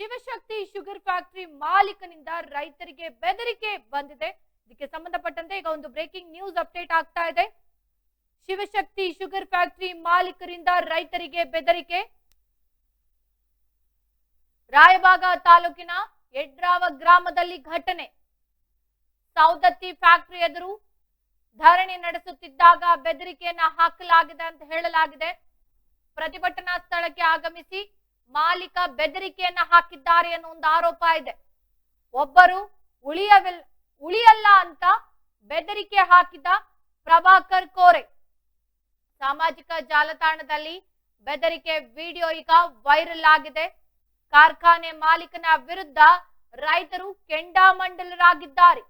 Shivashakti sugar factory ಮಾಲೀಕನಿಂದ ರೈತರಿಗೆ ಬೆದರಿಕೆ ಬಂದಿದೆ. ಇದಕ್ಕೆ ಸಂಬಂಧಪಟ್ಟಂತೆ ಈಗ ಒಂದು ಬ್ರೇಕಿಂಗ್ ನ್ಯೂಸ್ ಅಪ್ಡೇಟ್ ಆಗ್ತಾ ಇದೆ. ಶಿವಶಕ್ತಿ ಶುಗರ್ ಫ್ಯಾಕ್ಟರಿ ಮಾಲೀಕರಿಂದ ರೈತರಿಗೆ ಬೆದರಿಕೆ. ರಾಯಬಾಗ ತಾಲೂಕಿನ ಯಡ್ರಾವ ಗ್ರಾಮದಲ್ಲಿ ಘಟನೆ. ಸೌದತ್ತಿ ಫ್ಯಾಕ್ಟರಿ ಎದುರು ಧರಣಿ ನಡೆಸುತ್ತಿದ್ದಾಗ ಬೆದರಿಕೆಯನ್ನ ಹಾಕಲಾಗಿದೆ ಅಂತ ಹೇಳಲಾಗಿದೆ. ಪ್ರತಿಭಟನಾ ಸ್ಥಳಕ್ಕೆ ಆಗಮಿಸಿ ಮಾಲೀಕ ಬೆದರಿಕೆಯನ್ನ ಹಾಕಿದ್ದಾರೆ ಅನ್ನೋ ಒಂದು ಆರೋಪ ಇದೆ. ಒಬ್ಬರು ಉಳಿಯವಿಲ್, ಉಳಿಯಲ್ಲ ಅಂತ ಬೆದರಿಕೆ ಹಾಕಿದ ಪ್ರಭಾಕರ್ ಕೋರೆ. ಸಾಮಾಜಿಕ ಜಾಲತಾಣದಲ್ಲಿ ಬೆದರಿಕೆ ವಿಡಿಯೋ ಈಗ ವೈರಲ್ ಆಗಿದೆ. ಕಾರ್ಖಾನೆ ಮಾಲೀಕನ ವಿರುದ್ಧ ರೈತರು ಕೆಂಡಾಮಂಡಲರಾಗಿದ್ದಾರೆ.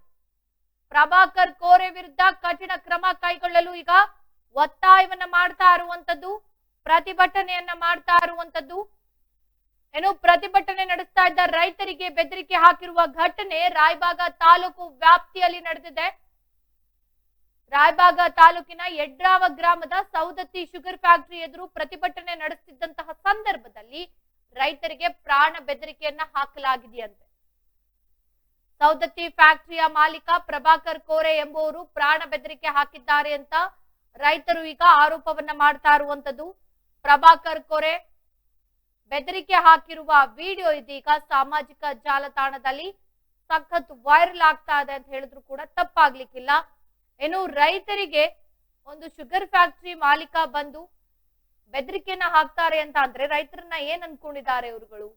ಪ್ರಭಾಕರ್ ಕೋರೆ ವಿರುದ್ಧ ಕಠಿಣ ಕ್ರಮ ಕೈಗೊಳ್ಳಲು ಈಗ ಒತ್ತಾಯವನ್ನ ಮಾಡ್ತಾ ಇರುವಂತದ್ದು, ಪ್ರತಿಭಟನೆಯನ್ನ ಮಾಡ್ತಾ ಇರುವಂತದ್ದು ಏನು ಪ್ರತಿಭಟನೆ ನಡೆಸ್ತಾ ಇದ್ದ ರೈತರಿಗೆ ಬೆದರಿಕೆ ಹಾಕಿರುವ ಘಟನೆ ರಾಯಬಾಗ ತಾಲೂಕು ವ್ಯಾಪ್ತಿಯಲ್ಲಿ ನಡೆದಿದೆ. ರಾಯಬಾಗ ತಾಲೂಕಿನ ಯಡ್ರಾವ ಗ್ರಾಮದ ಸೌದತ್ತಿ ಶುಗರ್ ಫ್ಯಾಕ್ಟರಿ ಎದುರು ಪ್ರತಿಭಟನೆ ನಡೆಸುತ್ತಿದ್ದಂತಹ ಸಂದರ್ಭದಲ್ಲಿ ರೈತರಿಗೆ ಪ್ರಾಣ ಬೆದರಿಕೆಯನ್ನ ಹಾಕಲಾಗಿದೆಯಂತೆ. ಸೌದತ್ತಿ ಫ್ಯಾಕ್ಟರಿಯ ಮಾಲೀಕ ಪ್ರಭಾಕರ್ ಕೋರೆ ಎಂಬುವರು ಪ್ರಾಣ ಬೆದರಿಕೆ ಹಾಕಿದ್ದಾರೆ ಅಂತ ರೈತರು ಈಗ ಆರೋಪವನ್ನ ಮಾಡ್ತಾ ಇರುವಂತದ್ದು. ಪ್ರಭಾಕರ್ ಕೋರೆ ಬೆದರಿಕೆ ಹಾಕಿರುವ ವಿಡಿಯೋ ಇದೀಗ ಸಾಮಾಜಿಕ ಜಾಲತಾಣದಲ್ಲಿ ಸಖತ್ ವೈರಲ್ ಆಗ್ತಾ ಇದೆ ಅಂತ ಹೇಳಿದ್ರು ಕೂಡ ತಪ್ಪಾಗ್ಲಿಕ್ಕಿಲ್ಲ. ಏನು ರೈತರಿಗೆ ಒಂದು ಶುಗರ್ ಫ್ಯಾಕ್ಟರಿ ಮಾಲೀಕ ಬಂದು ಬೆದರಿಕೆಯನ್ನ ಹಾಕ್ತಾರೆ ಅಂತ ಅಂದ್ರೆ ರೈತರನ್ನ ಏನ್ ಅನ್ಕೊಂಡಿದ್ದಾರೆ ಇವರುಗಳು?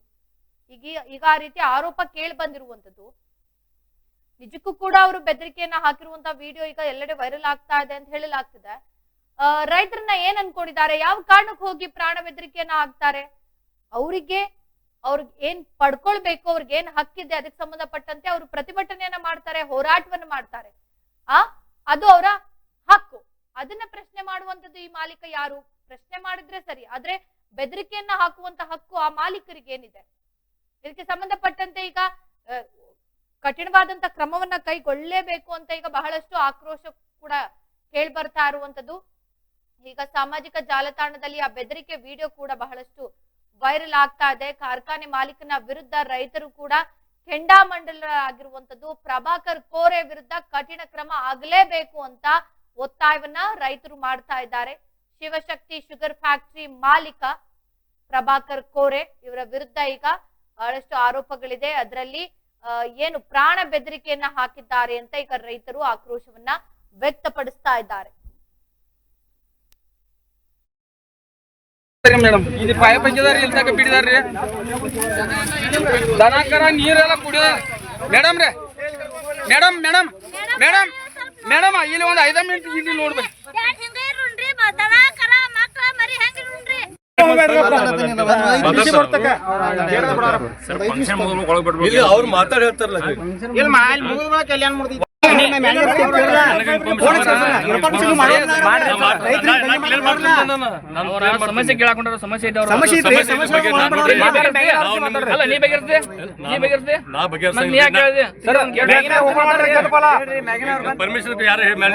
ಈಗ ಈಗ ಆ ರೀತಿ ಆರೋಪ ಕೇಳಿ ಬಂದಿರುವಂತದ್ದು ನಿಜಕ್ಕೂ ಕೂಡ ಅವರು ಬೆದರಿಕೆಯನ್ನ ಹಾಕಿರುವಂತ ವಿಡಿಯೋ ಈಗ ಎಲ್ಲೆಡೆ ವೈರಲ್ ಆಗ್ತಾ ಇದೆ ಅಂತ ಹೇಳಲಾಗ್ತಿದೆ. ರೈತರನ್ನ ಏನ್ ಅನ್ಕೊಂಡಿದ್ದಾರೆ? ಯಾವ ಕಾರಣಕ್ಕೆ ಹೋಗಿ ಪ್ರಾಣ ಬೆದರಿಕೆಯನ್ನ ಹಾಕ್ತಾರೆ? ಅವರಿಗೆ ಅವ್ರಿಗೆ ಏನ್ ಪಡ್ಕೊಳ್ಬೇಕು, ಅವ್ರಿಗೆ ಏನ್ ಹಕ್ಕಿದೆ ಅದಕ್ಕೆ ಸಂಬಂಧಪಟ್ಟಂತೆ ಅವರು ಪ್ರತಿಭಟನೆಯನ್ನ ಮಾಡ್ತಾರೆ, ಹೋರಾಟವನ್ನ ಮಾಡ್ತಾರೆ. ಆ, ಅದು ಅವರ ಹಕ್ಕು. ಅದನ್ನ ಪ್ರಶ್ನೆ ಮಾಡುವಂತದ್ದು ಈ ಮಾಲೀಕ ಯಾರು? ಪ್ರಶ್ನೆ ಮಾಡಿದ್ರೆ ಸರಿ, ಆದ್ರೆ ಬೆದರಿಕೆಯನ್ನ ಹಾಕುವಂತ ಹಕ್ಕು ಆ ಮಾಲೀಕರಿಗೆ ಏನಿದೆ? ಇದಕ್ಕೆ ಸಂಬಂಧಪಟ್ಟಂತೆ ಈಗ ಕಠಿಣವಾದಂತ ಕ್ರಮವನ್ನ ಕೈಗೊಳ್ಳಲೇಬೇಕು ಅಂತ ಈಗ ಬಹಳಷ್ಟು ಆಕ್ರೋಶ ಕೂಡ ಕೇಳಿ ಬರ್ತಾ ಇರುವಂತದ್ದು ಈಗ ಸಾಮಾಜಿಕ ಜಾಲತಾಣದಲ್ಲಿ ಆ ಬೆದರಿಕೆ ವಿಡಿಯೋ ಕೂಡ ಬಹಳಷ್ಟು ವೈರಲ್ ಆಗ್ತಾ ಇದೆ. ಕಾರ್ಖಾನೆ ಮಾಲೀಕನ ವಿರುದ್ಧ ರೈತರು ಕೂಡ ಕೆಂಡಾಮಂಡಲರಾಗಿರುವಂತದ್ದು ಪ್ರಭಾಕರ್ ಕೋರೆ ವಿರುದ್ಧ ಕಠಿಣ ಕ್ರಮ ಆಗಲೇಬೇಕು ಅಂತ ಒತ್ತಾಯವನ್ನ ರೈತರು ಮಾಡ್ತಾ ಇದ್ದಾರೆ. ಶಿವಶಕ್ತಿ ಶುಗರ್ ಫ್ಯಾಕ್ಟರಿ ಮಾಲೀಕ ಪ್ರಭಾಕರ್ ಕೋರೆ ಇವರ ವಿರುದ್ಧ ಈಗ ಬಹಳಷ್ಟು ಆರೋಪಗಳಿದೆ. ಅದರಲ್ಲಿ ಏನು ಪ್ರಾಣ ಬೆದರಿಕೆಯನ್ನ ಹಾಕಿದ್ದಾರೆ ಅಂತ ಈಗ ರೈತರು ಆಕ್ರೋಶವನ್ನ ವ್ಯಕ್ತಪಡಿಸ್ತಾ ಇದ್ದಾರೆ. ಮೇಡಮ್. ಇದು ಪೈಪ್ ಪಂಚದಾರಿ ಇಲ್ಲಿ ತನಕ ಬಿಡಿದಾರ್ರಿ ದನ ಕರ ನೀರೆಲ್ಲ ಕುಡಿದ. ಮೇಡಮ್ ರೀ ಮೇಡಮ್ ಮೇಡಮ್ ಮೇಡಮ್ ಮೇಡಮ್ ಇಲ್ಲಿ ಒಂದು ಐದ ಮಿನಿಟ್ ಇಲ್ಲಿ ನೋಡ್ಬೇಕು ಮಾತಾಡಿ? ಬ- ದನ, ಕರ, ಮಕ್ಳ, ಮರಿ ಹೆಂಗ್ ಇರುಣ್ರಿ? ಇಲ್ಲಿ ಅವ್ರು ಮಾತಾಡಿ ಹೇಳ್ತಾರಲ್ಲ ಸಮಸ್ಯೆ ಕೇಳಕೊಂಡ್ರ ಸಮಸ್ಯೆ ಇದ್ದವ್ರು ಸಮಸ್ಯೆ ಐತ್ರಿ, ಸಮಸ್ಯೆ ಮಾಡ್ಬಿಡ್ರಿ. ಅಲ್ಲ ನೀ ಬಗೆಹರಿಸ್ದೆ ನೀ ಬಗೆಹರಿಸ್ದೆ ನಾ ಮತ್ತೆ ನೀ ಯಾಕೆ ಹೇಳಿದೆ ಸರ್ ಪರ್ಮಿಷನ್ ಯಾರು ಹೇಳಿ ಮೇಲೆ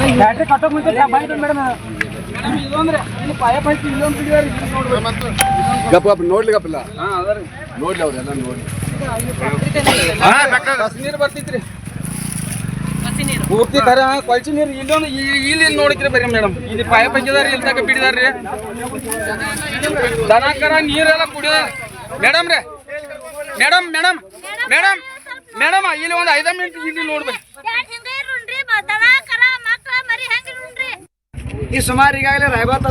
ನೀವ್ ಹೇಳ್ ಮುಂಚೆ ನಾ ಮಾತಾಡ್ತೀನಿ ಗಪ್ಪ ಗಪ್ಪ ಗಪ್ಪಿಲ್ಲ ನೋಡ್ಲಿ ಅವ್ರೆಲ್ಲ ನೋಡ್ಲಿ ನೀರು ಬರ್ತಿತ್ರಿ. ಪೂರ್ತಿ ಕರ ಕೊಳಚಿ ನೀರು ಇಲ್ಲೊಂದು ಇಲ್ಲಿ ನೋಡಿದ್ರಿ ಬರೀ ಮೇಡಮ್. ಇಲ್ಲಿ ಪಾಯ ಪಂಚದಾರಿ ಇಲ್ಲಿ ಬಿಡಿದಾರ್ರಿ ದನ ಕರ ನೀರೆಲ್ಲ ಕುಡಿದ ಮೇಡಮ್ ರೀ. ಮೇಡಮ್ ಮೇಡಮ್ ಮೇಡಮ್ ಮೇಡಮ್ ಇಲ್ಲಿ ಒಂದು ಐದ ಮಿನಿಟ್ ಇಲ್ಲಿ ನೋಡ್ಬೇಕು. ಈ ಸುಮಾರು ಈಗಾಗಲೇ ರಾಯಬಾತ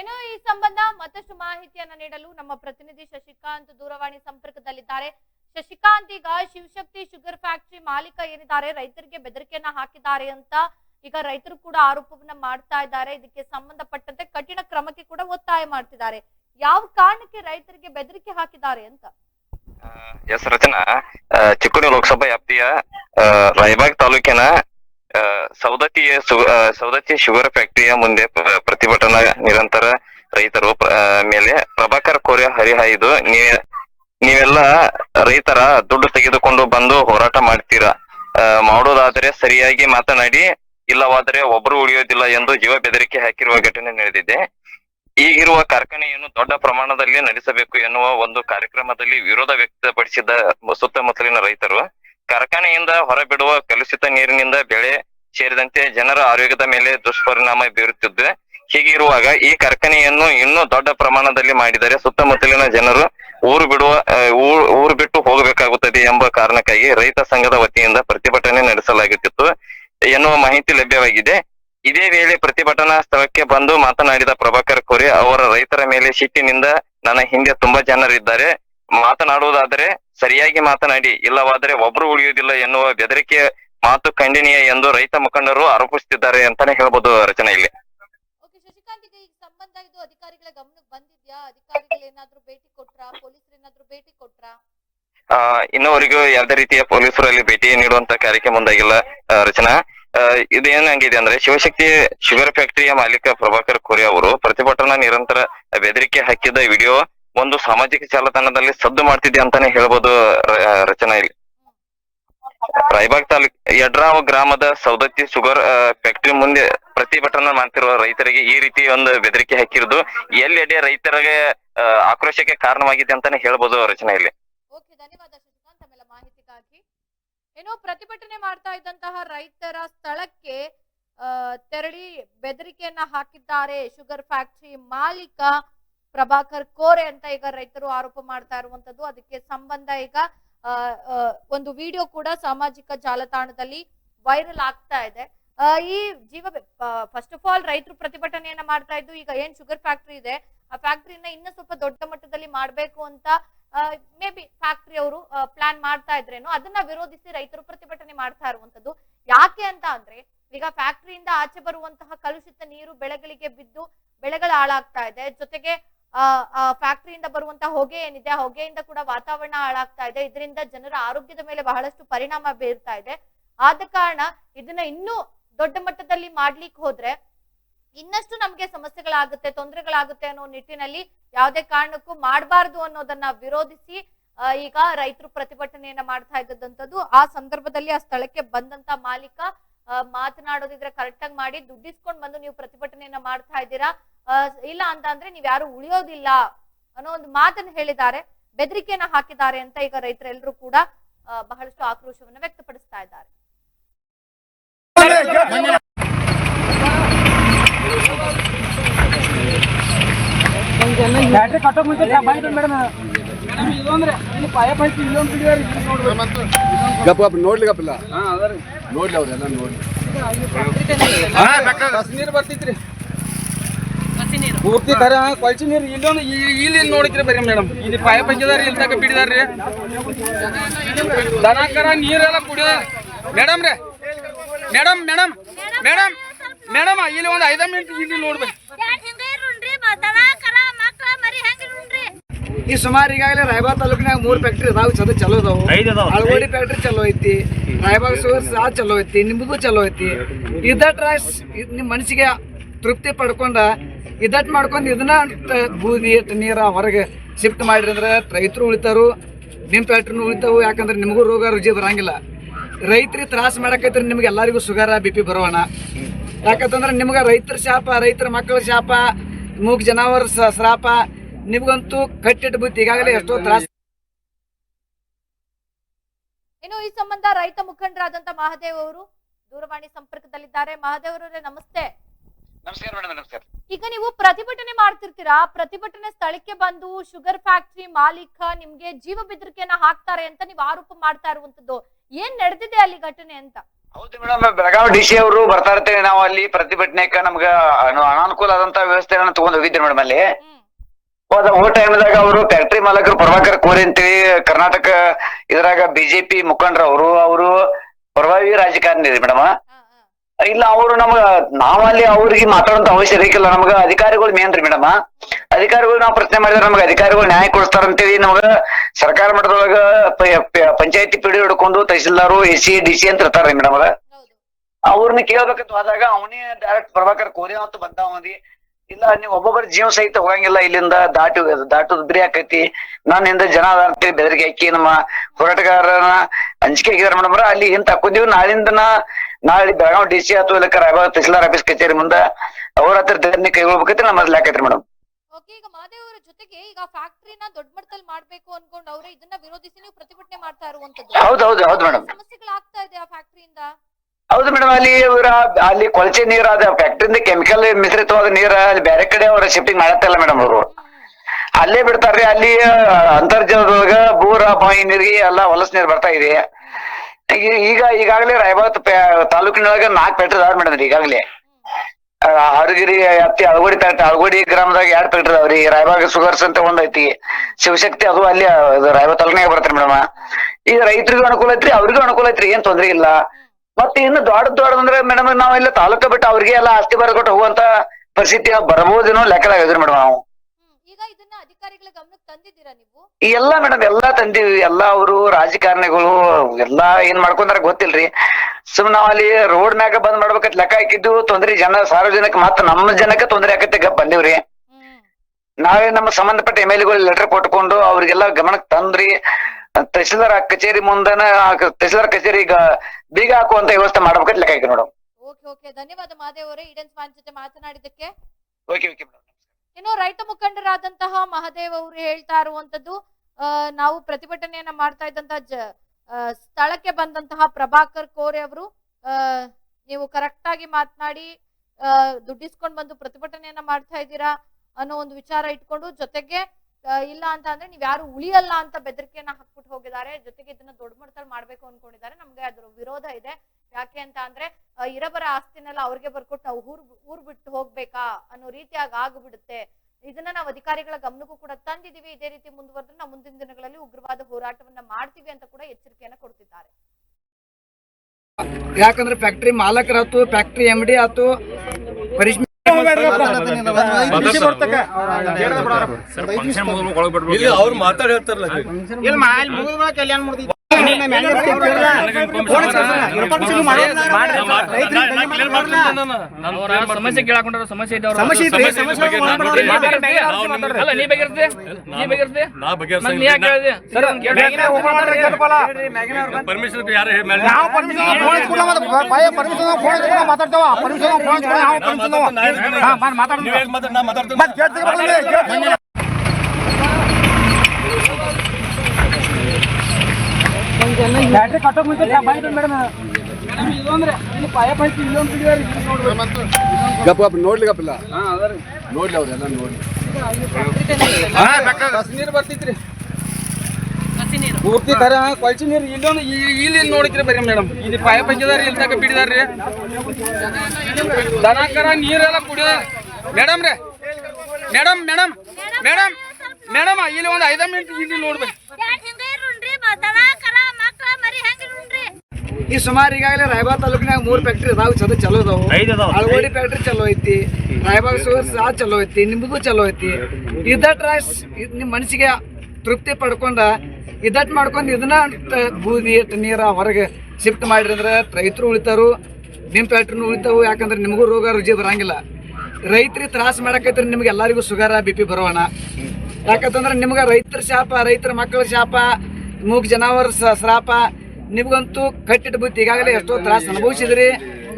ಇನ್ನು ಈ ಸಂಬಂಧ ಮತ್ತಷ್ಟು ಮಾಹಿತಿಯನ್ನ ನೀಡಲು ನಮ್ಮ ಪ್ರತಿನಿಧಿ ಶಶಿಕಾಂತ್ ದೂರವಾಣಿ ಸಂಪರ್ಕದಲ್ಲಿದ್ದಾರೆ. ಶಶಿಕಾಂತ್ ಈಗ ಶಿವಶಕ್ತಿ ಶುಗರ್ ಫ್ಯಾಕ್ಟರಿ ಮಾಲೀಕ ಏನಿದ್ದಾರೆ ರೈತರಿಗೆ ಬೆದರಿಕೆಯನ್ನ ಹಾಕಿದ್ದಾರೆ ಅಂತ ಈಗ ರೈತರು ಕೂಡ ಆರೋಪವನ್ನ ಮಾಡ್ತಾ ಇದ್ದಾರೆ. ಇದಕ್ಕೆ ಸಂಬಂಧಪಟ್ಟಂತೆ ಕಠಿಣ ಕ್ರಮಕ್ಕೆ ಕೂಡ ಒತ್ತಾಯ ಮಾಡ್ತಿದ್ದಾರೆ. ಯಾವ ಕಾರಣಕ್ಕೆ ರೈತರಿಗೆ ಬೆದರಿಕೆ ಹಾಕಿದ್ದಾರೆ ಅಂತ? ಎಸ್ ರಚನಾ ಚಿಕ್ಕೋಡಿ ಲೋಕಸಭಾ ವ್ಯಾಪ್ತಿಯ ರಾಯಬಾಗ್ ತಾಲೂಕಿನ ಸವದತ್ತಿಯ ಸು- ಆ, ಸೌದತ್ತಿ ಶುಗರ್ ಫ್ಯಾಕ್ಟರಿಯ ಮುಂದೆ ಪ್ರ- ಪ್ರತಿಭಟನಾ ನಿರಂತರ ರೈತರು ಮೇಲೆ ಪ್ರಭಾಕರ್ ಕೋರೆ ಹರಿಹಾಯ್ದು. ನೀವೆಲ್ಲ ರೈತರ ದುಡ್ಡು ತೆಗೆದುಕೊಂಡು ಬಂದು ಹೋರಾಟ ಮಾಡ್ತೀರಾ? ಮಾಡೋದಾದರೆ ಸರಿಯಾಗಿ ಮಾತನಾಡಿ ಇಲ್ಲವಾದರೆ ಒಬ್ರು ಉಳಿಯೋದಿಲ್ಲ ಎಂದು ಜೀವ ಬೆದರಿಕೆ ಹಾಕಿರುವ ಘಟನೆ ನಡೆದಿದೆ. ಈಗಿರುವ ಕಾರ್ಖಾನೆಯನ್ನು ದೊಡ್ಡ ಪ್ರಮಾಣದಲ್ಲಿ ನಡೆಸಬೇಕು ಎನ್ನುವ ಒಂದು ಕಾರ್ಯಕ್ರಮದಲ್ಲಿ ವಿರೋಧ ವ್ಯಕ್ತಪಡಿಸಿದ ಸುತ್ತಮುತ್ತಲಿನ ರೈತರು ಕಾರ್ಖಾನೆಯಿಂದ ಹೊರಬಿಡುವ ಕಲುಷಿತ ನೀರಿನಿಂದ ಬೆಳೆ ಸೇರಿದಂತೆ ಜನರ ಆರೋಗ್ಯದ ಮೇಲೆ ದುಷ್ಪರಿಣಾಮ ಬೀರುತ್ತಿದ್ದೆ ಹೀಗಿರುವಾಗ ಈ ಕಾರ್ಖಾನೆಯನ್ನು ಇನ್ನೂ ದೊಡ್ಡ ಪ್ರಮಾಣದಲ್ಲಿ ಮಾಡಿದರೆ ಸುತ್ತಮುತ್ತಲಿನ ಜನರು ಊರು ಬಿಡುವ ಊರು ಬಿಟ್ಟು ಹೋಗಬೇಕಾಗುತ್ತದೆ ಎಂಬ ಕಾರಣಕ್ಕಾಗಿ ರೈತ ಸಂಘದ ವತಿಯಿಂದ ಪ್ರತಿಭಟನೆ ನಡೆಸಲಾಗುತ್ತಿತ್ತು ಎನ್ನುವ ಮಾಹಿತಿ ಲಭ್ಯವಾಗಿದೆ. ಇದೇ ವೇಳೆ ಪ್ರತಿಭಟನಾ ಸ್ಥಳಕ್ಕೆ ಬಂದು ಮಾತನಾಡಿದ ಪ್ರಭಾಕರ್ ಕೋರಿ ಅವರ ರೈತರ ಮೇಲೆ ಸಿಟ್ಟಿನಿಂದ ನನ್ನ ಹಿಂದೆ ತುಂಬಾ ಜನರಿದ್ದಾರೆ. ಮಾತನಾಡುವುದಾದರೆ ಸರಿಯಾಗಿ ಮಾತನಾಡಿ ಇಲ್ಲವಾದರೆ ಒಬ್ರು ಉಳಿಯುವುದಿಲ್ಲ ಎನ್ನುವ ಬೆದರಿಕೆ ಮಾತು ಖಂಡನೀಯ ಎಂದು ರೈತ ಮುಖಂಡರು ಆರೋಪಿಸುತ್ತಿದ್ದಾರೆ ಅಂತಾನೆ ಹೇಳ್ಬೋದು ರಚನೆ ಇಲ್ಲಿ ಇನ್ನುವರೆಗೂ ಯಾವುದೇ ರೀತಿಯ ಪೊಲೀಸರು ಅಲ್ಲಿ ಭೇಟಿ ನೀಡುವಂತ ಕಾರ್ಯಕ್ಕೆ ಮುಂದಾಗಿಲ್ಲ ರಚನಾ. ಇದು ಇದೇನಾಗಿದೆ ಅಂದ್ರೆ ಶಿವಶಕ್ತಿ ಶುಗರ್ ಫ್ಯಾಕ್ಟರಿಯ ಮಾಲೀಕ ಪ್ರಭಾಕರ್ ಕೋರಿ ಅವರು ಪ್ರತಿಭಟನಾ ನಿರಂತರ ಬೆದರಿಕೆ ಹಾಕಿದ ವಿಡಿಯೋ ಒಂದು ಸಾಮಾಜಿಕ ಜಾಲತಾಣದಲ್ಲಿ ಸದ್ದು ಮಾಡ್ತಿದೆ ಅಂತಾನೆ ಹೇಳ್ಬೋದು ರಚನಾ ಇಲ್ಲಿ. ರಾಯಬಾಗ್ ತಾಲೂಕ್, ಯಡ್ರಾವ್ ಗ್ರಾಮದ ಸೌದತ್ತಿ ಶುಗರ್ ಫ್ಯಾಕ್ಟರಿ ಮುಂದೆ ಪ್ರತಿಭಟನೆ ಮಾಡ್ತಿರುವ ರೈತರಿಗೆ ಈ ರೀತಿ ಒಂದು ಬೆದರಿಕೆ ಹಾಕಿರೋದು ಎಲ್ಲೆಡೆ ರೈತರಿಗೆ ಆಕ್ರೋಶಕ್ಕೆ ಕಾರಣವಾಗಿದೆ ಅಂತಾನೆ ಹೇಳ್ಬೋದು ರಚನಾ ಇಲ್ಲಿ. ಏನೋ ಪ್ರತಿಭಟನೆ ಮಾಡ್ತಾ ಇದ್ದಂತಹ ರೈತರ ಸ್ಥಳಕ್ಕೆ ತೆರಳಿ ಬೆದರಿಕೆಯನ್ನ ಹಾಕಿದ್ದಾರೆ. ಶುಗರ್ ಫ್ಯಾಕ್ಟರಿ ಮಾಲೀಕ ಪ್ರಭಾಕರ್ ಕೋರೆ ಅಂತ ಈಗ ರೈತರು ಆರೋಪ ಮಾಡ್ತಾ ಇರುವಂತದ್ದು. ಅದಕ್ಕೆ ಸಂಬಂಧ ಈಗ ಒಂದು ವಿಡಿಯೋ ಕೂಡ ಸಾಮಾಜಿಕ ಜಾಲತಾಣದಲ್ಲಿ ವೈರಲ್ ಆಗ್ತಾ ಇದೆ. ಈ ಜೀವ ಫಸ್ಟ್ ಆಫ್ ಆಲ್ ರೈತರು ಪ್ರತಿಭಟನೆಯನ್ನ ಮಾಡ್ತಾ ಇದ್ದು, ಈಗ ಏನ್ ಶುಗರ್ ಫ್ಯಾಕ್ಟ್ರಿ ಇದೆ, ಆ ಫ್ಯಾಕ್ಟರಿನ ಇನ್ನೂ ಸ್ವಲ್ಪ ದೊಡ್ಡ ಮಟ್ಟದಲ್ಲಿ ಮಾಡ್ಬೇಕು ಅಂತ ಮೇ ಬಿ ಫ್ಯಾಕ್ಟರಿ ಅವರು ಪ್ಲಾನ್ ಮಾಡ್ತಾ ಇದ್ರೇನು, ಅದನ್ನ ವಿರೋಧಿಸಿ ರೈತರು ಪ್ರತಿಭಟನೆ ಮಾಡ್ತಾ ಇರುವಂತದ್ದು. ಯಾಕೆ ಅಂತ ಅಂದ್ರೆ, ಈಗ ಫ್ಯಾಕ್ಟ್ರಿಯಿಂದ ಆಚೆ ಬರುವಂತಹ ಕಲುಷಿತ ನೀರು ಬೆಳೆಗಳಿಗೆ ಬಿದ್ದು, ಬೆಳೆಗಳು ಹಾಳಾಗ್ತಾ ಇದೆ. ಜೊತೆಗೆ ಆ ಫ್ಯಾಕ್ಟರಿಯಿಂದ ಬರುವಂತಹ ಹೊಗೆ ಏನಿದೆ, ಆ ಹೊಗೆಯಿಂದ ಕೂಡ ವಾತಾವರಣ ಹಾಳಾಗ್ತಾ ಇದೆ. ಇದರಿಂದ ಜನರ ಆರೋಗ್ಯದ ಮೇಲೆ ಬಹಳಷ್ಟು ಪರಿಣಾಮ ಬೀರ್ತಾ ಇದೆ. ಆದ ಕಾರಣ ಇದನ್ನ ಇನ್ನೂ ದೊಡ್ಡ ಮಟ್ಟದಲ್ಲಿ ಮಾಡ್ಲಿಕ್ಕೆ ಹೋದ್ರೆ ಇನ್ನಷ್ಟು ನಮ್ಗೆ ಸಮಸ್ಯೆಗಳಾಗುತ್ತೆ, ತೊಂದರೆಗಳಾಗುತ್ತೆ ಅನ್ನೋ ನಿಟ್ಟಿನಲ್ಲಿ ಯಾವುದೇ ಕಾರಣಕ್ಕೂ ಮಾಡಬಾರ್ದು ಅನ್ನೋದನ್ನ ವಿರೋಧಿಸಿ ಈಗ ರೈತರು ಪ್ರತಿಭಟನೆಯನ್ನ ಮಾಡ್ತಾ ಇದ್ದದಂತದ್ದು ಆ ಸಂದರ್ಭದಲ್ಲಿ ಆ ಸ್ಥಳಕ್ಕೆ ಬಂದಂತ ಮಾಲೀಕ ಮಾತನಾಡೋದಿದ್ರೆ ಕರೆಕ್ಟ್ ಆಗಿ ಮಾಡಿ ದುಡ್ಡಿಸ್ಕೊಂಡ್ ಬಂದು ನೀವು ಪ್ರತಿಭಟನೆಯನ್ನ ಮಾಡ್ತಾ ಇದ್ದೀರಾ? ಇಲ್ಲ ಅಂತ ಅಂದ್ರೆ ನೀವ್ ಯಾರು ಉಳಿಯೋದಿಲ್ಲ ಅನ್ನೋ ಒಂದು ಮಾತನ್ನ ಹೇಳಿದ್ದಾರೆ ಬೆದರಿಕೆಯನ್ನ ಹಾಕಿದ್ದಾರೆ ಅಂತ ಈಗ ರೈತರೆಲ್ಲರೂ ಕೂಡ ಬಹಳಷ್ಟು ಆಕ್ರೋಶವನ್ನ ವ್ಯಕ್ತಪಡಿಸ್ತಾ ಇದ್ದಾರೆ. ಗಪ್ಪ ಗಪ್ಪ ನೋಡ್ಲಿ ಗಪ್ಪಿಲ್ಲ ನೋಡ್ಲಿ ಅವ್ರೆಲ್ಲ ನೋಡ್ಲಿ. ನೀರು ಬರ್ತೈತ್ರಿ. ಪೂರ್ತಿ ತರ ಕೊಳಚೆ ನೀರು. ಇಲ್ಲೊಂದು ಇಲ್ಲಿ ನೋಡಿದ್ರಿ ಬರೀ ಮೇಡಮ್. ಇಲ್ಲಿ ಪಾಯಪ್ ಹಚ್ಚಿದಾರ ಇಲ್ಲಿ ತಕ ಬಿಡಿದಾರ್ರಿ. ದನ ಕರ ನೀರೆಲ್ಲ ಕುಡಿದ ಮೇಡಮ್ ರೀ. ಮೇಡಮ್ ಮೇಡಮ್ ಮೇಡಮ್ ಮೇಡಮ್ ಇಲ್ಲಿ ಒಂದು ಐದ ಮಿನಿಟ್ ಇಲ್ಲಿ ನೋಡ್ಬೇಕು? ಈ ಸುಮಾರು ಈಗಾಗಲೇ ರಾಯಬಾಗ್ ತಾಲೂಕಿನಾಗ ಮೂರು ಫ್ಯಾಕ್ಟ್ರಿ ಅದಾವ ಚಲೋ ಚಲೋ ಅದಾವು ಅಳಗೋಡಿ ಫ್ಯಾಕ್ಟ್ರಿ ಚಲೋ ಐತಿ ರಾಯಬಾಗ್ ಸೋರ್ಸ್ ಆ ಚಲೋ ಐತಿ ನಿಮಗೂ ಚಲೋ ಐತಿ. ಇದ ಟ್ರಾಸ್ ನಿಮ್ಮ ಮನಸ್ಸಿಗೆ ತೃಪ್ತಿ ಪಡ್ಕೊಂಡ ಇದಟ್ ಮಾಡ್ಕೊಂಡು ಇದನ್ನ ಬೂದಿ ಇಟ್ ನೀರ ಹೊರಗೆ ಶಿಫ್ಟ್ ಮಾಡಿದ್ರೆ ರೈತರು ಉಳಿತಾರು ನಿಮ್ ಫ್ಯಾಕ್ಟ್ರಿನೂ ಉಳಿತಾವು. ಯಾಕಂದ್ರೆ ನಿಮಗೂ ರೋಗ ರುಜಿ ಬರಂಗಿಲ್ಲ. ರೈತರಿಗೆ ತ್ರಾಸ ಮಾಡಕೈತ್ರಿ, ನಿಮ್ಗೆ ಎಲ್ಲರಿಗೂ ಶುಗರ್ ಬಿ ಪಿ ಬರೋಣ ಯಾಕಂತಂದ್ರೆ ನಿಮ್ಗೆ ರೈತರ ಶಾಪ, ರೈತರ ಮಕ್ಕಳ ಶಾಪ, ಮೂಗ್ ಜನಾವರ ಶ್ರಾಪ, ನಿಮ್ಗಂತೂ ಕಟ್ಟಿಟ್ಟು ಬುತ್ತಿ ಈಗಾಗಲೇ ಎಷ್ಟೋ ತ್ರಾಸ ಇನ್ನು ಈ ಸಂಬಂಧ ರೈತ ಮುಖಂಡರಾದಂತ ಮಹಾದೇವ್ ಅವರು ದೂರವಾಣಿ ಸಂಪರ್ಕದಲ್ಲಿದ್ದಾರೆ. ಮಹಾದೇವ್ ಅವರೇ, ನಮಸ್ತೆ. ನಮಸ್ಕಾರ ಮೇಡಮ್ ನಮಸ್ಕಾರ. ಈಗ ನೀವು ಪ್ರತಿಭಟನೆ ಮಾಡ್ತಿರ್ತೀರಾ? ಪ್ರತಿಭಟನೆ ಸ್ಥಳಕ್ಕೆ ಬಂದು ಶುಗರ್ ಫ್ಯಾಕ್ಟರಿ ಮಾಲೀಕ ನಿಮ್ಗೆ ಜೀವ ಬೆದರಿಕೆಯನ್ನ ಹಾಕ್ತಾರೆ ಅಂತ ನೀವು ಆರೋಪ ಮಾಡ್ತಾ ಇರುವಂತದ್ದು ಏನ್ ನಡೆದಿದೆ ಅಲ್ಲಿ ಘಟನೆ ಅಂತ? ಹೌದು ಮೇಡಮ್ ಬೆಳಗಾವಿ ಡಿ ಸಿ ಅವರು ಬರ್ತಾ ಇರ್ತೇವೆ ನಾವು ಅಲ್ಲಿ ಪ್ರತಿಭಟನೆ ನಮ್ಗ ಅನು- ಅನಾನುಕೂಲ ಆದಂತ ವ್ಯವಸ್ಥೆಗಳನ್ನ ತಗೊಂಡ್ ಹೋಗಿದ್ರಿ ಮೇಡಮ್ ಅಲ್ಲಿ. ಹೋದ ಹೋದ ಟೈಮ್ದಾಗ ಅವರು ಫ್ಯಾಕ್ಟ್ರಿ ಮಾಲಕರು ಪ್ರಭಾಕರ್ ಕೋರಿ ಅಂತೇಳಿ ಕರ್ನಾಟಕ ಇದ್ರಾಗ ಬಿಜೆಪಿ ಮುಖಂಡ್ರ ಅವರು ಅವರು ಪ್ರಭಾವಿ ರಾಜಕಾರಣಿ ರೀ ಮೇಡಮ್. ಇಲ್ಲ, ಅವರು ನಮಗ, ನಾವಲ್ಲಿ ಅವ್ರಿಗೆ ಮಾತಾಡೋಂತ ಅವಶ್ಯಕತೆ ಇಲ್ಲ ನಮಗ ಅಧಿಕಾರಿಗಳು ಮೇನ್ ರೀ ಮೇಡಮ್. ಅಧಿಕಾರಿಗಳು ನಾವು ಪ್ರಶ್ನೆ ಮಾಡಿದ್ರೆ ನಮಗ ಅಧಿಕಾರಿಗಳು ನ್ಯಾಯ ಕೊಡಿಸ್ತಾರ ಅಂತೇಳಿ ನಮಗ ಸರ್ಕಾರ ಮಟ್ಟದೊಳಗ ಪಂಚಾಯತಿ ಪಿಡಿ ಹಿಡ್ಕೊಂಡು tahsildar A C D C ಅಂತ ಇರ್ತಾರ್ರಿ ಮೇಡಮ್ ಅವ್ರನ್ನ ಕೇಳ್ಬೇಕಂತ ಹೋದಾಗ ಅವನೇ ಡೈರೆಕ್ಟ್ ಪ್ರಭಾಕರ್ ಕೋರಿ ಅಂತ ಬಂದಾವದಿ ಇಲ್ಲ, ನೀವು ಒಬ್ಬೊಬ್ಬರ ಜೀವ ಸಹಿತ ಹೋಗಂಗಿಲ್ಲ ಇಲ್ಲಿಂದ, ದಾಟಿ ದಾಟುದ್ ಬಿರಿ ಆಕೈತಿ. ಹಿಂದೆ ಜನ ಅದಾರ ಅಂತೇಳಿ ಬೆದರಿಕೆ ಹಾಕಿ ನಮ್ಮ ಹೋರಾಟಗಾರನ ಅಂಜಿಕೆ ಆಗಿದಾರ ಮೇಡಮ್ ಅಲ್ಲಿ ಹಿಂತ ಹಾಕೊಂಡಿವಿ ನಾಳಿಂದನ ನಾಳೆ ಬೆಳಗಾವಿ ಡಿ ಸಿ ಅಥವಾ ಇಲ್ಲ ರಾಯಬಾಗ ತಹಸೀಲ್ದಾರ್ ಆಫೀಸ್ ಕಚೇರಿ ಮುಂದೆ ಅವ್ರ ಹತ್ರ ಧರಣಿ ಕೈಗೊಳ್ಬೇಕೈತಿ ನಮ್ಮ ಮೊದ್ಲು ಹಾಕೈತ್ರಿ ಮೇಡಮ್ ಓಕೆ ಈಗ ಮಾದೇವ್ ಅವರ ಜೊತೆಗೆ ಈಗ ಫ್ಯಾಕ್ಟರಿನ ದೊಡ್ಡ ಮಟ್ಟದಲ್ಲಿ ಮಾಡಬೇಕು ಅನ್ಕೊಂಡು ಅವರು ಇದನ್ನ ವಿರೋಧಿಸಿ ನೀವು ಪ್ರತಿಭಟನೆ ಮಾಡ್ತಾ ಇರುವಂತದ್ದು. ಹೌದು ಹೌದು ಹೌದು ಮೇಡಮ್ ಸಮಸ್ಯೆಗಳಾಗ್ತಾ ಇದೆ ಆ ಫ್ಯಾಕ್ಟರಿಯಿಂದ ಹೌದು ಮೇಡಮ್ ಅಲ್ಲಿ ಇವ್ರ ಅಲ್ಲಿ ಕೊಳಚೆ ನೀರ್ ಅದ ಫ್ಯಾಕ್ಟ್ರಿಯಿಂದ ಕೆಮಿಕಲ್ ಮಿಶ್ರಿತವಾದ ನೀರ ಅಲ್ಲಿ ಬೇರೆ ಕಡೆ ಅವ್ರ ಶಿಫ್ಟಿಂಗ್ ಮಾಡತ್ತಲ್ಲ ಮೇಡಮ್ ಅವರು. ಅಲ್ಲೇ ಬಿಡ್ತಾರ್ರಿ ಅಲ್ಲಿ ಅಂತರ್ಜಲದೊಳಗ ಬೂರ ಬಾಯಿ ನೀರಿಗೆ ಎಲ್ಲಾ ಹೊಲಸ್ ನೀರ್ ಬರ್ತಾ ಇದೆ. ಈಗ ಈಗಾಗಲೇ ರಾಯಬಾಗ ತಾಲೂಕಿನೊಳಗ ನಾಲ್ಕು ಫ್ಯಾಕ್ಟ್ರಿ ಅದಾವ ಮೇಡಮ್ ಈಗಾಗಲೇ. ಹರಗಿರಿ ಅತ್ತಿ ಅಳಗೋಡಿ ಫ್ಯಾಕ್ಟ್ರಿ ಅಳಗೋಡಿ ಗ್ರಾಮದಾಗ ಎರಡ್ ಫ್ಯಾಕ್ಟ್ರಿ ಅದಾವ್ರಿ. ರಾಯಬಾಗ ಸುಗರ್ಸ್ ಅಂತ ಒಂದೈತಿ ಶಿವಶಕ್ತಿ ಅದು ಅಲ್ಲಿ ರಾಯಬಾಗ ತಾಲೂಕಿನಾಗ ಬರ್ತಾರೆ ಮೇಡಮ್. ಈಗ ರೈತರಿಗೂ ಅನುಕೂಲ ಐತ್ರಿ, ಅವ್ರಿಗೂ ಅನುಕೂಲ ಐತ್ರಿ, ಏನ್ ತೊಂದ್ರೆ ಇಲ್ಲ. ಮತ್ತೆ ಇನ್ನು ದೊಡ್ಡ ದೊಡ್ಡದಂದ್ರೆ ಮೇಡಮ್ ಇಲ್ಲ ತಾಲೂಕ ಬಿಟ್ಟು ಅವ್ರಿಗೆ ಎಲ್ಲ ಆಸ್ತಿ ಬರ್ಕೊಟ್ಟು ಹೋಗುವಂತ ಪರಿಸ್ಥಿತಿ ಬರಬಹುದೇನೋ ಲೆಕ್ಕದಾಗಿದ್ರಿ ಮೇಡಮ್ ನಾವು. ಅಧಿಕಾರಿಗಳ ಗಮನಕ್ಕೆ ತಂದಿದ್ದೀರಾ ನೀವು? ಈ ಎಲ್ಲಾ ಮೇಡಮ್ ಎಲ್ಲಾ ತಂದಿವಿ ಎಲ್ಲಾ ಅವರು ರಾಜಕಾರಣಿಗಳು ಎಲ್ಲಾ ಏನ್ ಮಾಡ್ಕೊಂಡಾರ ಗೊತ್ತಿಲ್ರಿ. ಸುಮ್ ನಾವ್ ಅಲ್ಲಿ ರೋಡ್ ಮ್ಯಾಗ ಬಂದ್ ಮಾಡ್ಬೇಕಂತ ಲೆಕ್ಕ ಹಾಕಿದ್ದು ತೊಂದ್ರೆ ಜನ ಸಾರ್ವಜನಿಕ ಮಾತ್ರ ನಮ್ಮ ಜನಕ್ಕೆ ತೊಂದರೆ ಆಕತ್ತೆ ಗಪ್ ಬಂದಿವ್ರಿ. ನಾವೇ ನಮ್ಮ ಸಂಬಂಧಪಟ್ಟ ಎಂ ಎಲ್ ಲೆಟರ್ ಕೊಟ್ಕೊಂಡು ಅವ್ರಿಗೆಲ್ಲ ಗಮನಕ್ಕೆ ತಂದ್ರಿ. ತಹಸೀಲ್ದಾರ್ ಕಚೇರಿ ಮುಂದನ ತಹಸೀಲ್ದಾರ್ ಕಚೇರಿ ಈಗ ಬೀಗ ಹಾಕುವಂತ ವ್ಯವಸ್ಥೆ ಮಾಡ್ಬೇಕಂತ ಲೆಕ್ಕ ಹಾಕಿ ಮೇಡಮ್ ಓಕೆ ಓಕೆ. ಧನ್ಯವಾದ ಮಾದೇವ್ ಅವರೇ ಈಡನ್ ಜೊತೆ ಮಾತನಾಡಿದ್ದಕ್ಕೆ. ಓಕೆ ಓಕೆ ಮೇಡಮ್ ಇನ್ನು ರೈತ ಮುಖಂಡರಾದಂತಹ ಮಹದೇವ್ ಅವರು ಹೇಳ್ತಾ ಇರುವಂತದ್ದು ನಾವು ಪ್ರತಿಭಟನೆಯನ್ನ ಮಾಡ್ತಾ ಇದ್ದಂತಹ ಸ್ಥಳಕ್ಕೆ ಬಂದಂತಹ ಪ್ರಭಾಕರ್ ಕೋರೆ ಅವರು ನೀವು ಕರೆಕ್ಟ್ ಆಗಿ ಮಾತನಾಡಿ ದುಡ್ಡಿಸ್ಕೊಂಡು ಬಂದು ಪ್ರತಿಭಟನೆಯನ್ನ ಮಾಡ್ತಾ ಇದ್ದೀರಾ ಅನ್ನೋ ಒಂದು ವಿಚಾರ ಇಟ್ಕೊಂಡು ಜೊತೆಗೆ ಇಲ್ಲ ಅಂತ ಅಂದ್ರೆ ನೀವ್ ಯಾರು ಉಳಿಯಲ್ಲ ಅಂತ ಬೆದರಿಕೆಯನ್ನ ಹಾಕ್ಬಿಟ್ಟು ಹೋಗಿದ್ದಾರೆ, ಜೊತೆಗೆ ಇದನ್ನ ದೊಡ್ಡ ಮಟ್ಟದಲ್ಲಿ ಮಾಡ್ಬೇಕು ಅನ್ಕೊಂಡಿದ್ದಾರೆ. ನಮ್ಗೆ ಅದ್ರ ವಿರೋಧ ಇದೆ. ಯಾಕೆ ಅಂತ ಅಂದ್ರೆ ಇರಬರ ಆಸ್ತಿನೆಲ್ಲ ಅವ್ರಿಗೆ ಬರ್ಕೊಟ್ಟು ನಾವು ಊರ್ ಊರ್ ಬಿಟ್ಟು ಹೋಗ್ಬೇಕಾ ಅನ್ನೋ ರೀತಿಯಾಗಿ ಆಗ್ಬಿಡುತ್ತೆ. ಇದನ್ನ ನಾವು ಅಧಿಕಾರಿಗಳ ಗಮನಕ್ಕೂ ಕೂಡ ತಂದಿದೀವಿ. ಇದೇ ರೀತಿ ಮುಂದುವರೆದ್ರೆ ನಾವು ಮುಂದಿನ ದಿನಗಳಲ್ಲಿ ಉಗ್ರವಾದ ಹೋರಾಟವನ್ನ ಮಾಡ್ತೀವಿ ಅಂತ ಕೂಡ ಎಚ್ಚರಿಕೆಯನ್ನ ಕೊಡ್ತಿದ್ದಾರೆ. ಯಾಕಂದ್ರೆ ಫ್ಯಾಕ್ಟ್ರಿ ಮಾಲಕರಾತು ಫ್ಯಾಕ್ಟ್ರಿ ಎಂ ಡಿ ಆತು ಪರಿಶ್ರಮ ಅವ್ರು ಮಾತಾಡಿ ಹೇಳ್ತಾರಲ್ಲ. ಸಮಸ್ಯೆ ಕೇಳಕೊಂಡ್ರ ಸಮಸ್ಯೆ ಇದ್ದವ್ರ ಸಮಸ್ಯೆ ಐತ್ರಿ, ಸಮಸ್ಯೆ ಬಗ್ಗೆ ನಾನ್ ನೋಡ್ರಿ. ನೀ ಬಗೆಹರಿಸ್ದೆ? ನಾವು ನಿಮ್ಗೆ- ಅಲ್ಲ ನೀ ಬಗೆಹರಿಸ್ದೆ? ನೀ ಬಗೆಹರಿಸ್ದೆ? ನಾ ಬಗೆಹರಿಸ ಮತ್ತೆ ನೀ ಯಾಕೆ ಗಪ್ಪ ನೋಡ್ಲಿ ಯಾರು ಹೇಳಿ ಮೇಲೆ ನೀವ್ ಹೇಳ್ ಮಾತಾಡ್- ನಾ ಮಾತಾಡ್ತೀನಿ ನೀರು ಬರ್ತಿತ್ರಿ. ಪೂರ್ತಿ ತರ ಕೊಳಚೆ ನೀರು. ಇಲ್ಲೊಂದು ಇಲ್ಲಿ ನೋಡಿದ್ರಿ ಬರೀ ಮೇಡಮ್. ಇಲ್ಲಿ ಪಾಯಪ್ ಹಚ್ಚಿದಾರಿ ಇಲ್ಲಿ ತಕ ಬಿಡಿದಾರ್ರಿ. ದನ ಕರ ನೀರೆಲ್ಲ ಕುಡಿದ ಮೇಡಮ್ ರೀ. ಮೇಡಮ್ ಮೇಡಮ್ ಮೇಡಮ್ ಮೇಡಮ್ ಇಲ್ಲಿ ಒಂದು ಐದ ಮಿನಿಟ್ ಇಲ್ಲಿ ನೋಡ್ಬೇಕು ಯಾಕ್ ಹಿಂಗ ಇರುಣ್ರಿ ಮ- ದನ ಕರ ಮಕ್ಳ ಮರಿ ಹೆಂಗ್ ಇರುಣ್ರಿ ಈ ಸುಮಾರು ಈಗಾಗಲೇ ರಾಯಬಾಗ್ ತಾಲೂಕಿನಾಗ ಮೂರ್ ಫ್ಯಾಕ್ಟ್ರಿ ಅದಾವ ಚಲೋ ಚಲೋ ಅದಾವು. ಅಳಗೋಡಿ ಫ್ಯಾಕ್ಟ್ರಿ ಚಲೋ ಐತಿ. ರಾಯಬಾಗ್ ಸುಗರ್ಸ್ ಆ ಚಲೋ ಐತಿ ನಿಮಗೂ ಚಲೋ ಐತಿ. ಇದಟ್ ರಾಸ್ ನಿಮ್ ಮನಸ್ಸಿಗೆ ತೃಪ್ತಿ ಪಡ್ಕೊಂಡ ಇದಟ್ ಮಾಡ್ಕೊಂಡು ಇದನ್ನ ಬೂದಿ ನೀರ ಹೊರಗೆ ಶಿಫ್ಟ್ ಮಾಡ್ರಿ ಅಂದ್ರೆ ರೈತರು ಉಳಿತಾರು ನಿಮ್ ಫ್ಯಾಕ್ಟ್ರಿನೂ ಉಳಿತಾವು. ಯಾಕಂದ್ರೆ ನಿಮಗೂ ರೋಗ ರುಜಿ ಬರಂಗಿಲ್ಲ. ರೈತರಿಗೆ ತ್ರಾಸ ಮಾಡಕೈತ್ರಿ ನಿಮ್ಗೆ ಎಲ್ಲರಿಗೂ ಸುಗಾರ ಬಿ ಪಿ ಬರೋಣ ಯಾಕಂತಂದ್ರೆ ನಿಮ್ಗೆ ರೈತರ ಶಾಪ ರೈತರ ಮಕ್ಕಳ ಶಾಪ ಮೂಗ್ ಜನಾವರ ಶ್ರಾಪ ನಿಮ್ಗಂತೂ ಕಟ್ಟಿಟ್ಟು ಬುತ್ತಿ ಈಗಾಗಲೇ ಎಷ್ಟೋ ತ್ರಾಸ ಅನುಭವಿಸಿದ್ರಿ.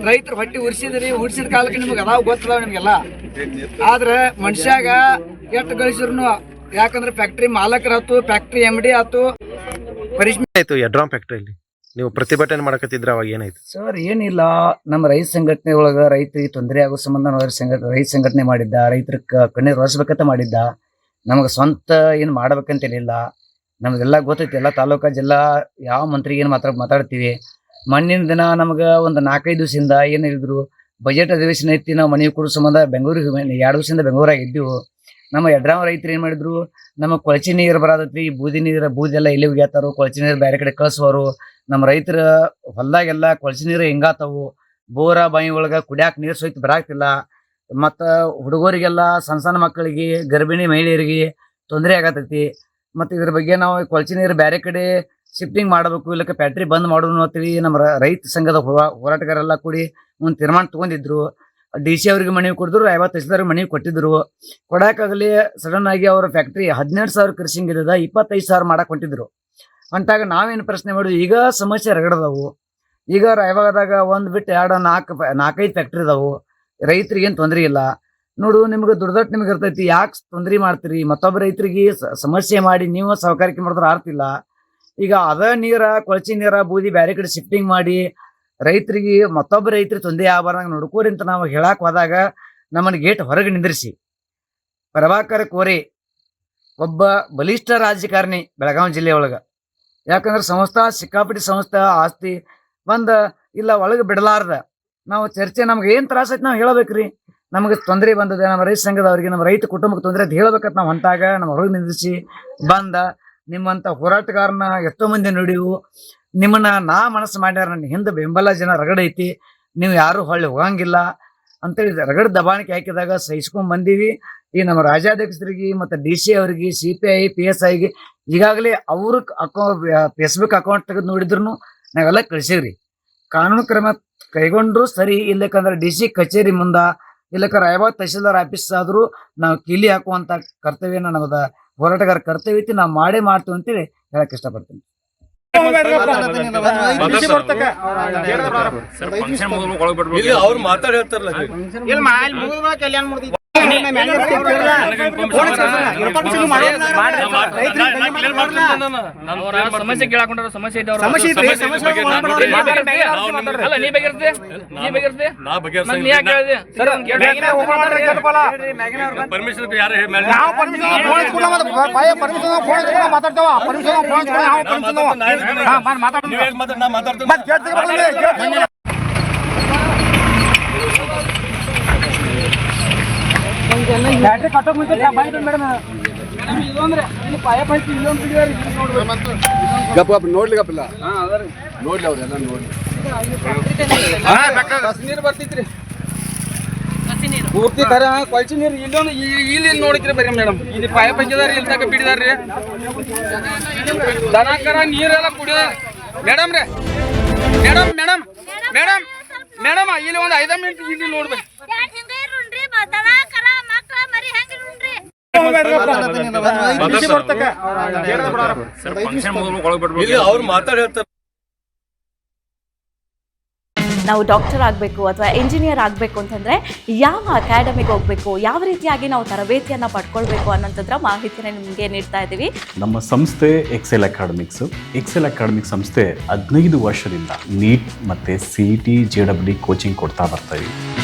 ರೈತರು ಹೊಟ್ಟಿ ಉರ್ಸಿದ್ರಿ ಉಡ್ಸಿದ ಕಾಲಕ್ಕೆ ನಿಮ್ಗೆ ಅದಾವ ಗೊತ್ತದಾವ ನಿಮ್ಗೆಲ್ಲ. ಆದ್ರೆ ಮನುಷ್ಯಾಗ ಎಷ್ಟು ಗಳಿಸಿದ್ರು ಯಾಕಂದ್ರೆ ಫ್ಯಾಕ್ಟ್ರಿ ಮಾಲಕರಾತು ಫ್ಯಾಕ್ಟ್ರಿ ಎಂ ಡಿ ಆತು. ಪರಿಶ್ರಮ ಆಯ್ತು ಯಡ್ರಾಮ್ ಫ್ಯಾಕ್ಟ್ರಿಯಲ್ಲಿ ನೀವು ಪ್ರತಿಭಟನೆ ಮಾಡಕತ್ತಿದ್ರ ಅವಾಗ ಏನಾಯ್ತು? ಸರ್ ಏನಿಲ್ಲ. ನಮ್ಮ ರೈತ ಸಂಘಟನೆ ಒಳಗ ರೈತರಿಗೆ ತೊಂದರೆ ಆಗೋ ಸಂಬಂಧ ರೈತ ಸಂಘಟನೆ ಮಾಡಿದ್ದ ರೈತರ ಕಣ್ಣೀರು ಒರೆಸ್ಬೇಕಂತ ಮಾಡಿದ್ದ. ನಮಗೆ ಸ್ವಂತ ಏನು ಮಾಡ್ಬೇಕಂತೇನಿಲ್ಲ ನಮಗೆಲ್ಲ ಗೊತ್ತೈತಿ, ಎಲ್ಲ ತಾಲೂಕಾ ಜಿಲ್ಲಾ ಯಾವ ಮಂತ್ರಿಗೆ ಏನು ಮಾತ್ರ ಮಾತಾಡ್ತೀವಿ. ಮಣ್ಣಿನ ದಿನ ನಮ್ಗೆ ಒಂದು ನಾಲ್ಕೈದು ದಿವಸದಿಂದ ಏನು ಹೇಳಿದ್ರು ಬಜೆಟ್ ಅಧಿವೇಶನ ಐತಿ, ನಾವು ಮನೆ ಕೊಡೋ ಸಂಬಂಧ ಬೆಂಗಳೂರಿಗೆ ಎರಡು ದಿವಸದಿಂದ ಬೆಂಗಳೂರಾಗ ಇದ್ದೀವಿ. ನಮ್ಮ ಎಡ್ರಾಮ ರೈತರು ಏನು ಮಾಡಿದ್ರು ನಮ್ಮ ಕೊಳಚಿ ನೀರು ಬರತೈತಿ ಬೂದಿ ನೀರು, ಬೂದಿ ಎಲ್ಲ ಇಲ್ಲಿ ಒಗ್ಯಾತಾರು ಕೊಳಚೆ ನೀರು ಬೇರೆ ಕಡೆ ಕಳಿಸುವರು ನಮ್ಮ ರೈತರ ಹೊಲದಾಗೆಲ್ಲ ಕೊಳಚಿ ನೀರು ಹಿಂಗಾತವು, ಬೋರ ಬಾಯಿ ಒಳಗ ಕುಡಿಯಾಕ ನೀರು ಸಹಿತ ಬರಾಕ್ತಿಲ್ಲ ಮತ್ತು ಹುಡುಗರಿಗೆಲ್ಲ ಸಣ್ಣ ಸಣ್ಣ ಮಕ್ಕಳಿಗೆ, ಗರ್ಭಿಣಿ ಮಹಿಳೆಯರಿಗೆ ತೊಂದರೆ ಆಗತೈತಿ. ಮತ್ತೆ ಇದ್ರ ಬಗ್ಗೆ ನಾವು ಕೊಳಚೆ ನೀರು ಬೇರೆ ಕಡೆ ಶಿಫ್ಟಿಂಗ್ ಮಾಡಬೇಕು, ಇಲ್ಲಕ್ಕೆ ಫ್ಯಾಕ್ಟ್ರಿ ಬಂದ್ ಮಾಡೋದು ಅಂತೇಳಿ ನಮ್ಮ ರೈತ ಸಂಘದ ಹೋರಾ- ಹೋರಾಟಗಾರೆಲ್ಲ ಕೂಡಿ ಒಂದು ತೀರ್ಮಾನ ತಗೊಂಡಿದ್ರು. ಡಿ ಸಿ ಅವ್ರಿಗೆ ಮನವಿ ಕೊಡಿದ್ರು, ಐವತ್ತು ತಹಸೀಲ್ದಾರ್ ಮನವಿ ಕೊಟ್ಟಿದ್ರು. ಕೊಡಕ್ಕಾಗಲಿ ಸಡನ್ ಆಗಿ ಅವ್ರ ಫ್ಯಾಕ್ಟ್ರಿ ಹದಿನೆಂಟು ಸಾವಿರ ಕೃಷಿಂಗಿದ ಇಪ್ಪತ್ತೈದು ಸಾವಿರ ಮಾಡಕ್ ಹೊಂಟಿದ್ರು. ಅಂತಾಗ ನಾವೇನು ಪ್ರಶ್ನೆ ಮಾಡಿದ್ವಿ, ಈಗ ಸಮಸ್ಯೆ ರಗಡದವು ಈಗ ರಾಯಬಾಗದಾಗ ಒಂದ್ ಬಿಟ್ಟು ಎರಡು ನಾಲ್ಕು, ನಾಲ್ಕೈದು ಫ್ಯಾಕ್ಟ್ರಿ ಇದಾವು ರೈತರಿಗೇನು ತೊಂದರೆ ಇಲ್ಲ. ನೋಡು, ನಿಮ್ಗೆ ದುಡ್ದಟ್ಟು ನಿಮ್ಗೆ ಇರ್ತೈತಿ. ಯಾಕೆ ತೊಂದರೆ ಮಾಡ್ತೀರಿ? ಮತ್ತೊಬ್ಬ ರೈತರಿಗೆ ಸಮಸ್ಯೆ ಮಾಡಿ ನೀವು ಸಹಕಾರಿಕೆ ಮಾಡಿದ್ರೆ ಆರ್ತಿಲ್ಲ ಈಗ ಅದ ನೀರ, ಕೊಳಚಿ ನೀರ, ಬೂದಿ ಬೇರೆ ಕಡೆ ಶಿಫ್ಟಿಂಗ್ ಮಾಡಿ ರೈತರಿಗೆ ಮತ್ತೊಬ್ಬ ರೈತರಿಗೆ ತೊಂದರೆ ಆಗ್ಬಾರ್ದಂಗೆ ನೋಡ್ಕೋರಿ ಅಂತ ನಾವು ಹೇಳಕ್ ಹೋದಾಗ ನಮ್ಮನ್ನು ಗೇಟ್ ಹೊರಗೆ ನಿಂದ್ರಿಸಿ. ಪ್ರಭಾಕರ ಕೋರೆ, ಒಬ್ಬ ಬಲಿಷ್ಠ ರಾಜಕಾರಣಿ ಬೆಳಗಾವಿ ಜಿಲ್ಲೆ ಒಳಗ. ಯಾಕಂದ್ರೆ ಸಂಸ್ಥಾ, ಸಿಕ್ಕಾಪಟ್ಟಿ ಸಂಸ್ಥಾ ಆಸ್ತಿ ಬಂದ ಇಲ್ಲ ಒಳಗೆ ಬಿಡಲಾರ್ದ. ನಾವು ಚರ್ಚೆ ನಮ್ಗೆ ಏನು ತ್ರಾಸ ನಾವು ಹೇಳಬೇಕ್ರಿ. ನಮಗೆ ತೊಂದರೆ ಬಂದದೆ, ನಮ್ಮ ರೈತ ಸಂಘದವ್ರಿಗೆ ನಮ್ಮ ರೈತ ಕುಟುಂಬಕ್ಕೆ ತೊಂದರೆ ಹೇಳ್ಬೇಕಂತ ನಾವು ಹೊಂಟಾಗ, ನಮ್ಮ ಹೊರಗೆ ನಿಂದಿಸಿ ಬಂದ ನಿಮ್ಮಂತ ಹೋರಾಟಗಾರನ ಎಷ್ಟೋ ಮಂದಿ ನೋಡಿವು ನಿಮ್ಮನ್ನ ನಾ ಮನಸ್ಸು ಮಾಡ್ಯಾರ, ನನ್ನ ಹಿಂದೆ ಬೆಂಬಲ ಜನ ರಗಡೈತಿ ನೀವು ಯಾರು ಹೊಳ್ಳಿ ಹೋಗಂಗಿಲ್ಲ. ಅಂತೇಳಿ ರಗಡ ದಬಾಣಿಕೆ ಹಾಕಿದಾಗ ಸಹಿಸ್ಕೊಂಡ್ ಬಂದೀವಿ. ಈ ನಮ್ಮ ರಾಜ್ಯಾಧ್ಯಕ್ಷರಿಗೆ ಮತ್ತೆ ಡಿ ಸಿ ಅವರಿಗೆ, C P I, P S ಐಗೆ ಈಗಾಗಲೇ ಅವ್ರ ಅಕೌಂಟ್ ಫೇಸ್ಬುಕ್ ಅಕೌಂಟ್ ತೆಗೆದು ನೋಡಿದ್ರು ನಾವೆಲ್ಲ ಕಳಿಸಿವ್ರಿ. ಕಾನೂನು ಕ್ರಮ ಕೈಗೊಂಡ್ರು ಸರಿ, ಇಲ್ಲಕಂದ್ರೆ ಡಿ ಸಿ ಕಚೇರಿ ಮುಂದ ಇಲ್ಲಕ ರಾಯಬಾಗ್ ತಹಸೀಲ್ದಾರ್ ಆಫೀಸ್ ಆದರೂ ನಾವು ಕೀಲಿ ಹಾಕುವಂತ ಕರ್ತವ್ಯನ ನಮ್ಮದ ಹೋರಾಟಗಾರ ಕರ್ತವ್ಯ ಐತಿ ನಾವು ಮಾಡೇ ಮಾಡ್ತೀವಿ ಅಂತೇಳಿ ಹೇಳಕ್ ಇಷ್ಟಪಡ್ತೀನಿ. ಇಲ್ಲಿ ಅವ್ರು ಮಾತಾಡಿ ಹೇಳ್ತಾರಲ್ಲ. ಸಮಸ್ಯೆ ಕೇಳಾಕೊಂಡ್ರ ಸಮಸ್ಯೆ ಇದ್ದವ್ರ ಸಮಸ್ಯೆ. ಅಲ್ಲ ನೀ ನೀ ನಾ ಪರ್ಮಿಷನ್ ಯಾರು ಹೇಳಿ ಮೇಲೆ ನಾ ಮಾತಾಡ್ತೀನಿ ನೀರು ಬರ್ತಿತ್ರಿ. ಪೂರ್ತಿ ಖರ ಕೊಳಚಿ ನೀರು ಇಲ್ಲೊಂದು ಈ- ಇಲ್ಲಿ ನೋಡಿದ್ರಿ ಬರ್ರಿ ಮೇಡಮ್. ಇಲ್ಲಿ ಪಾಯ ಪಂಚದಾರಿ ಇಲ್ಲಿ ತಕ ಬಿಡಿದಾರ್ರಿ. ದನ ಕರ ನೀರೆಲ್ಲ ಕುಡಿದ ಮೇಡಮ್ ರೀ. ಮೇಡಮ್ ಮೇಡಮ್ ಮೇಡಮ್ ಮೇಡಮ್ ಇಲ್ಲಿ ಒಂದು ಐದ ಮಿನಿಟ್ ಇಲ್ಲಿ ನೋಡ್ಬೇಕು ನಾವು ಡಾಕ್ಟರ್ ಆಗಬೇಕು ಅಥವಾ ಇಂಜಿನಿಯರ್ ಆಗಬೇಕು ಅಂತಂದ್ರೆ ಯಾವ ಅಕಾಡೆಮಿಗೆ ಹೋಗಬೇಕು ಯಾವ ರೀತಿಯಾಗಿ ನಾವು ತರಬೇತಿಯನ್ನ ಪಡ್ಕೊಳ್ಬೇಕು ಅನ್ನೋಂಥದ್ರ ಮಾಹಿತಿನ ನಿಮಗೆ ನೀಡ್ತಾ ಇದ್ದೀವಿ. ನಮ್ಮ ಸಂಸ್ಥೆ ಎಕ್ಸೆಲ್ ಅಕಾಡೆಮಿಕ್ಸ್ ಎಕ್ಸೆಲ್ ಅಕಾಡೆಮಿಕ್ ಸಂಸ್ಥೆ ಹದಿನೈದು ವರ್ಷದಿಂದ ನೀಟ್ ಮತ್ತೆ C E T J W coaching ಕೊಡ್ತಾ ಬರ್ತಾ ಇದೀವಿ